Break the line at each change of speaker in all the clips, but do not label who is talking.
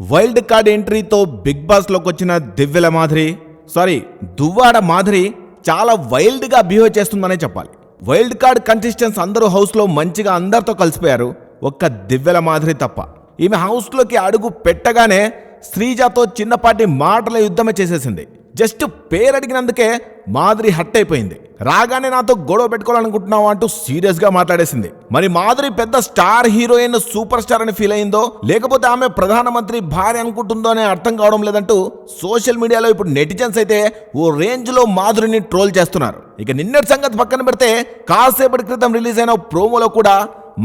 Wild card ఎంట్రీతో big బాస్లోకి వచ్చిన దివ్యల మాధురి సారీ దువ్వాడ మాధురి చాలా వైల్డ్గా బిహేవ్ చేస్తుందనే చెప్పాలి. వైల్డ్ కార్డ్ కంటెస్టెంట్స్ అందరూ హౌస్లో మంచిగా అందరితో కలిసిపోయారు ఒక్క దివ్యల మాధురి తప్ప. ఈమె హౌస్లోకి అడుగు పెట్టగానే శ్రీజాతో చిన్నపాటి మాటల యుద్ధమే చేసేసింది. జస్ట్ పేరు అడిగినందుకే మాధురి హట్ అయిపోయింది. రాగానే నాతో గొడవ పెట్టుకోవాలనుకుంటున్నావు అంటూ సీరియస్గా మాట్లాడేసింది. మరి మాధురి పెద్ద స్టార్ హీరోయిన్ సూపర్ స్టార్ అని ఫీల్ అయిందో లేకపోతే ఆమె ప్రధానమంత్రి భార్య అనుకుంటుందో అని అర్థం కావడం లేదంటూ సోషల్ మీడియాలో ఇప్పుడు నెటిజన్స్ అయితే ఓ రేంజ్లో మాధురిని ట్రోల్ చేస్తున్నారు. ఇక నిన్నటి సంగతి పక్కన పెడితే కాసేపటి క్రితం రిలీజ్ అయిన ప్రోమోలో కూడా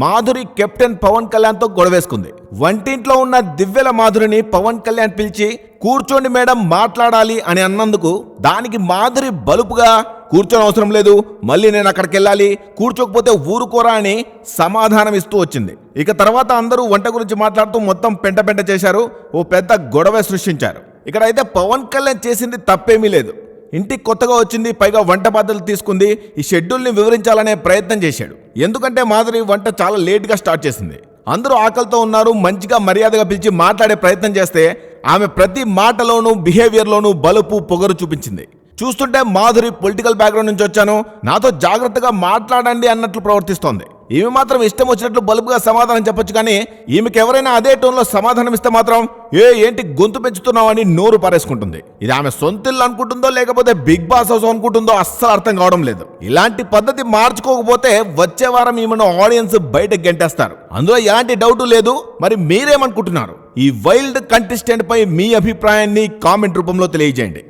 మాధురి కెప్టెన్ పవన్ కళ్యాణ్తో గొడవేసుకుంది వంటింట్లో ఉన్న దివ్యల మాధురిని పవన్ కళ్యాణ్ పిలిచి కూర్చోండి మేడం మాట్లాడాలి అని అన్నందుకు దానికి మాధురి బలుపుగా కూర్చొని అవసరం లేదు. మళ్ళీ నేను అక్కడికి వెళ్ళాలి కూర్చోకపోతే ఊరుకోరా అని సమాధానం ఇస్తూ వచ్చింది. ఇక తర్వాత అందరూ వంట గురించి మాట్లాడుతూ మొత్తం పెంట పెంట చేశారు. ఓ పెద్ద గొడవ సృష్టించారు. ఇక్కడ అయితే పవన్ కళ్యాణ్ చేసింది తప్పేమీ లేదు. ఇంటికి కొత్తగా వచ్చింది పైగా వంట బాధ్యతలు తీసుకుంది ఈ షెడ్యూల్ని వివరించాలనే ప్రయత్నం చేశాడు. ఎందుకంటే మాధురి వంట చాలా లేట్గా స్టార్ట్ చేసింది. అందరూ ఆకలితో ఉన్నారు మంచిగా మర్యాదగా పిలిచి మాట్లాడే ప్రయత్నం చేస్తే ఆమె ప్రతి మాటలోనూ బిహేవియర్లోనూ బలుపు పొగరు చూపించింది. చూస్తుంటే మాధురి పొలిటికల్ బ్యాక్గ్రౌండ్ నుంచి వచ్చాను. నాతో జాగ్రత్తగా మాట్లాడండి అన్నట్లు ప్రవర్తిస్తోంది. ఈమె మాత్రం ఇష్టం వచ్చినట్లు బలుపుగా సమాధానం చెప్పొచ్చు కానీ ఈమెకి ఎవరైనా అదే టోన్లో సమాధానం ఇస్తే మాత్రం ఏ ఏంటి గొంతు పెంచుతున్నావు అని నోరు పారేసుకుంటుంది. ఇది ఆమె సొంతిల్లు అనుకుంటుందో లేకపోతే బిగ్ బాస్ హౌస్ అనుకుంటుందో అస్సలు అర్థం కావడం లేదు. ఇలాంటి పద్ధతి మార్చుకోకపోతే వచ్చే వారం ఈమెను ఆడియన్స్ బయట గెంటేస్తారు. అందులో ఎలాంటి డౌట్ లేదు మరి మీరేమనుకుంటున్నారు? ఈ వైల్డ్ కంటెస్టెంట్ పై మీ అభిప్రాయాన్ని కామెంట్ రూపంలో తెలియజేయండి.